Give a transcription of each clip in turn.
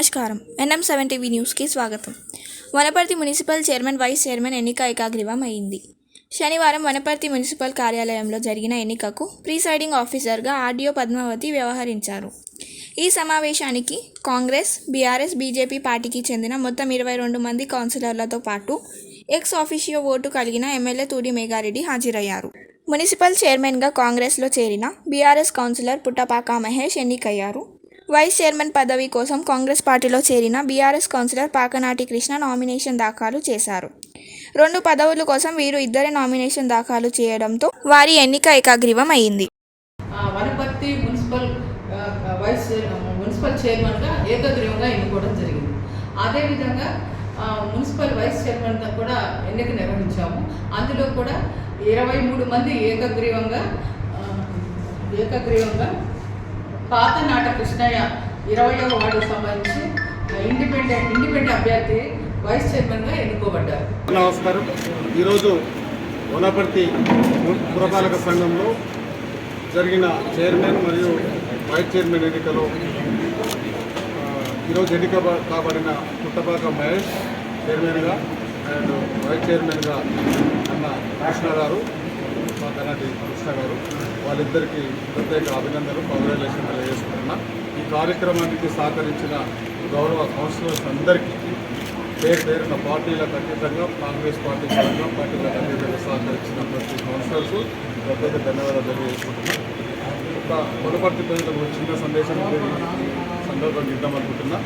నమస్కారం. NM seven TV న్యూస్కి స్వాగతం. Wanaparthy municipal chairman vice chairman ఎన్నిక ఏకాగ్రీవం అయింది శనివారం వనపర్తి మున్సిపల్ కార్యాలయంలో జరిగిన ఎన్నికకు ప్రీసైడింగ్ ఆఫీసర్గా ఆర్డీఓ పద్మావతి వ్యవహరించారు. ఈ సమావేశానికి కాంగ్రెస్ బీఆర్ఎస్ బీజేపీ పార్టీకి చెందిన మొత్తం ఇరవై రెండు మంది కౌన్సిలర్లతో పాటు ఎక్స్ ఆఫీషియో ఓటు కలిగిన ఎమ్మెల్యే తూడి మేఘారెడ్డి హాజరయ్యారు. మున్సిపల్ చైర్మన్గా కాంగ్రెస్లో చేరిన బీఆర్ఎస్ కౌన్సిలర్ పుట్టపాక మహేష్ ఎన్నికయ్యారు. వైస్ చైర్మన్ పదవి కోసం కాంగ్రెస్ పార్టీలో చేరిన BRS councillor Pakanati Krishna nomination దాఖలు చేశారు. రెండు పదవుల కోసం వీరు ఇద్దరే నామినేషన్ దాఖలు చేయడంతో వారి ఎన్నిక ఏకాగ్రీవం అయింది Wanaparthy municipal vice chair- municipal చైర్మన్గా ఏకగ్రీవంగా ఎన్నుకోవడం జరిగింది. అదేవిధంగా మున్సిపల్ వైస్ చైర్మన్గా కూడా ఎన్నిక నిర్వహించాము. అందులో కూడా ఇరవై మూడు మంది ఏకగ్రీవంగా ఏకగ్రీవంగా పాత నాట కృష్ణయ్య ఇరవయో వార్డు సంబంధించి ఇండిపెండెంట్ ఇండిపెండెంట్ అభ్యర్థి వైస్ చైర్మన్గా ఎన్నుకోబడ్డారు. నమస్కారం. ఈరోజు వనపర్తి పురపాలక సంఘంలో జరిగిన చైర్మన్ మరియు వైస్ చైర్మన్ ఎన్నికలో ఈరోజు ఎన్నిక కాబడిన పుట్టపాక మహేష్ చైర్మన్గా అండ్ వైస్ చైర్మన్గా అన్న కృష్ణ గారు మా కన్నటి కృష్ణ గారు. వాళ్ళిద్దరికీ ప్రత్యేక అభినందనలు కంగ్రాచులేషన్ తెలియజేసుకుంటున్నా. ఈ కార్యక్రమానికి సహకరించిన గౌరవ కౌన్సిలర్స్ అందరికీ పేరు పేరున పార్టీలకు అతీతంగా కాంగ్రెస్ పార్టీ పరంగా పార్టీలకు అతీతంగా సహకరించిన ప్రతి కౌన్సిలర్స్ ప్రత్యేక ధన్యవాదాలు తెలియజేసుకుంటున్నా. ఒక వనపర్తి ప్రజలకు చిన్న సందేశం సందర్భంగా ఇద్దామనుకుంటున్నా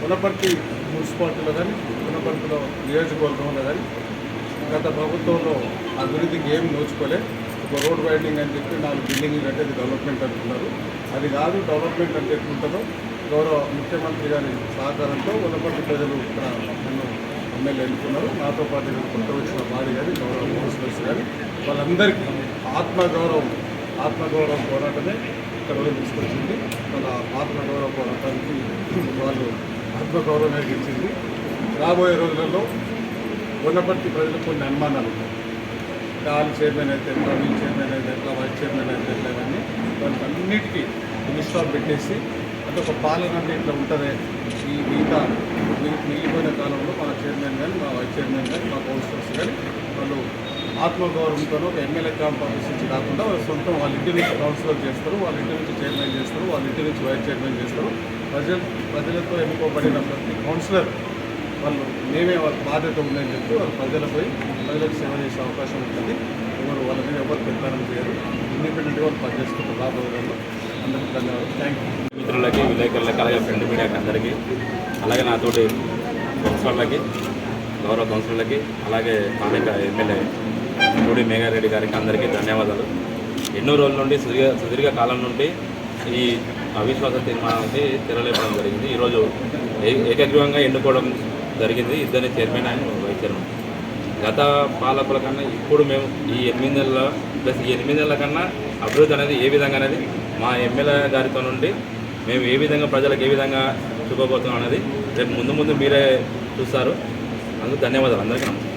కొనపర్తి మున్సిపాలిటీలో కానీ కొనపర్తిలో నియోజకవర్గంలో కానీ గత ప్రభుత్వంలో అభివృద్ధికి ఏం నోచుకోలే. రోడ్ వైడింగ్ అని చెప్పి నాలుగు బిల్డింగ్లు అంటే డెవలప్మెంట్ అంటున్నారు. అది కాదు డెవలప్మెంట్ అంటే ఎట్లుంటుందో గౌరవ ముఖ్యమంత్రి గారి సహకారంతో వనపర్తి ప్రజలు ఇక్కడ నన్ను ఎమ్మెల్యే ఎన్నుకున్నారు. నాతో పాటు కొత్త వచ్చిన బాడీ కానీ గౌరవ కౌన్సిలర్స్ కానీ వాళ్ళందరికీ ఆత్మగౌరవం ఆత్మగౌరవం పోరాటమే ఇక్కడ తీసుకొచ్చింది. వాళ్ళ ఆత్మగౌరవ పోరాటానికి వాళ్ళు ఆత్మగౌరవమే కలిగించింది రాబోయే రోజులలో ఉన్నపర్తి ప్రజలకు కొన్ని అనుమానాలు ఉన్నాయి కాల్ చైర్మన్ అయితే ఎట్లా వీల్ చైర్మన్ అయితే ఎట్లా వైస్ చైర్మన్ అయితే ఎట్లా ఇవన్నీ వాటికి అన్నిటికీ ఆఫ్ పెట్టేసి అంటే ఒక పాలన అంటే ఇట్లా ఉంటుంది. ఈ మిగతా మిగిలిపోయిన కాలంలో మా చైర్మన్ కానీ మా వైస్ చైర్మన్ కానీ మా కౌన్సిలర్స్ కానీ వాళ్ళు ఆత్మగౌరవంతో ఒక ఎమ్మెల్యే క్యాంప్ ఆఫీస్ నుంచి కాకుండా వాళ్ళ సొంతం వాళ్ళ ఇంటి నుంచి కౌన్సిలర్ చేస్తారు వాళ్ళ ఇంటి నుంచి చైర్మన్ చేస్తారు వాళ్ళ ఇంటి నుంచి వైస్ చైర్మన్ చేస్తారు. ప్రజలు ప్రజలతో ఎన్నుకోబడిన ప్రతి కౌన్సిలర్ వాళ్ళు మేమే వాళ్ళ బాధ్యత ఉందని చెప్పి వాళ్ళు ప్రజలపై ప్రజలకు సేవ చేసే అవకాశం ఉంటుంది. ఎవరు వాళ్ళ మీద ఎవరు పెడతారని చేయరు. ఇండిపెండెంట్గా వాళ్ళు పనిచేసుకుంటారు రాబోయే రోజుల్లో అందరికీ ధన్యవాదాలు. థ్యాంక్ యూ మిత్రులకి విలేకరులకి అలాగే ఫ్రెండ్ మీడియాకి అందరికీ అలాగే నాతోటి కౌన్సిలర్లకి గౌరవ కౌన్సిలర్లకి అలాగే స్థానిక ఎమ్మెల్యే చోడి మేఘారెడ్డి గారికి అందరికీ ధన్యవాదాలు. ఎన్నో రోజుల నుండి సుదీర్ఘ సుదీర్ఘ కాలం నుండి ఈ అవిశ్వాస తీర్మానానికి తెరలేపడం జరిగింది. ఈరోజు ఏ- ఏకగ్రీవంగా ఎన్నుకోవడం జరిగింది. ఇద్దరిని చైర్మన్ అండ్ వైస్ చైర్మన్. గత పాలకుల కన్నా ఇప్పుడు మేము ఈ ఎనిమిది నెలల ప్లస్ ఈ ఎనిమిది నెలల కన్నా అభివృద్ధి అనేది ఏ విధంగా అనేది మా ఎమ్మెల్యే గారితో నుండి మేము ఏ విధంగా ప్రజలకు ఏ విధంగా చూపబోతున్నాం అనేది రేపు ముందు ముందు మీరే చూస్తారు. అందుకు ధన్యవాదాలు. అందరికీ నమస్కారం.